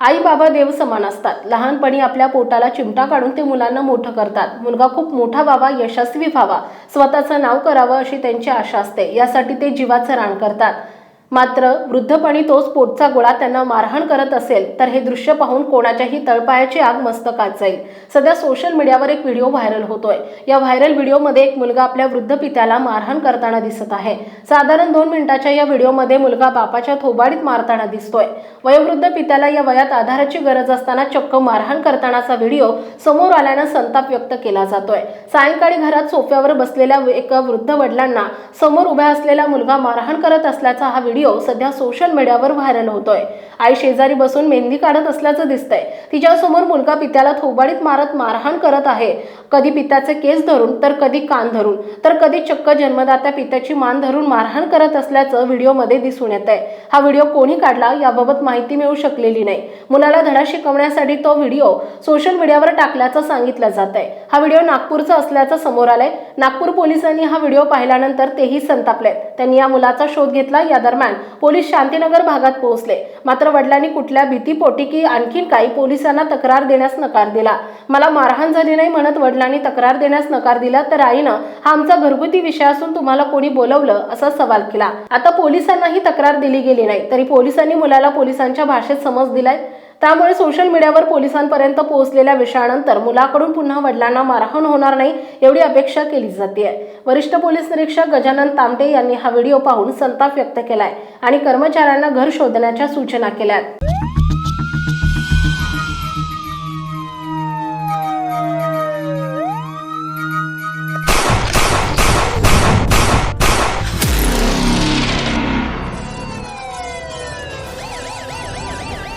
आई बाबा देव समान असतात. लहानपणी आपल्या पोटाला चिमटा काढून ते मुलांना मोठं करतात. मुलगा खूप मोठा व्हावा यशस्वी व्हावा. स्वतःचं नाव करावं अशी त्यांची आशा असते. यासाठी ते जीवाचं रान करतात. मात्र वृद्धपणी तोच पोटचा गोळा त्यांना मारहाण करत असेल तर हे दृश्य पाहून कोणाच्याही तळपायाची आग मस्तकात जाईल. सध्या सोशल मीडियावर एक व्हिडिओ व्हायरल होतोय. या व्हायरल व्हिडिओमध्ये एक मुलगा आपल्या वृद्ध पित्याला मारहाण करताना दिसत आहे. साधारण दोन मिनिटाच्या या व्हिडिओमध्ये मुलगा बापाच्या थोबाडीत मारताना दिसतोय. वयोवृद्ध पित्याला या वयात आधाराची गरज असताना चक्क मारहाण करतानाचा व्हिडिओ समोर आल्यानं संताप व्यक्त केला जातोय. सायंकाळी घरात सोफ्यावर बसलेल्या एका वृद्ध वडिलांना समोर उभ्या असलेला मुलगा मारहाण करत असल्याचा हा व्हिडिओ व्हिडिओ सध्या सोशल मीडियावर व्हायरल होतोय. आई शेजारी बसून मेहंदी काढत असल्याचं दिसतंय. तिच्यासमोर मुलगा पित्याला थोबाडीत मारत मारहाण करत आहे. कधी पित्याचे केस धरून तर कधी कान धरून तर कधी चक्क जन्मदात्या पित्याची मान धरून मारहाण करत असल्याचं व्हिडिओमध्ये दिसून येत आहे हा व्हिडिओ कोणी काढला याबाबत माहिती मिळू शकलेली नाही. मुलाला धडा शिकवण्यासाठी तो व्हिडिओ सोशल मीडियावर टाकल्याचं सांगितलं जात आहे हा व्हिडिओ नागपूरचा असल्याचं समोर आलंय. नागपूर पोलिसांनी हा व्हिडिओ पाहिल्यानंतर तेही संतापलेत. त्यांनी या मुलाचा शोध घेतला. या दरम्यान दरम्यान पोलीस शांतीनगर भागात पोहोचले. मात्र वडिलांनी कुठल्या भीतीपोटी की आणखीन काही पोलिसांना तक्रार देण्यास नकार दिला. मला मारहाण झाली नाही म्हणत वडिलांनी तक्रार देण्यास नकार दिला तर आईनं हा आमचा घरगुती विषय असून तुम्हाला कोणी बोलवलं असा सवाल केला. आता पोलिसांनाही तक्रार दिली गेली नाही. तरी पोलिसांनी मुलाला पोलिसांच्या भाषेत समज दिलाय. त्यामुळे सोशल मीडियावर पोलिसांपर्यंत पोहोचलेल्या विषयानंतर मुलाकडून पुन्हा वडिलांना मारहाण होणार नाही एवढी अपेक्षा केली जाते. वरिष्ठ पोलीस निरीक्षक गजानन तामटे यांनी हा व्हिडिओ पाहून संताप व्यक्त केलाय आणि कर्मचाऱ्यांना घर शोधण्याच्या सूचना केल्या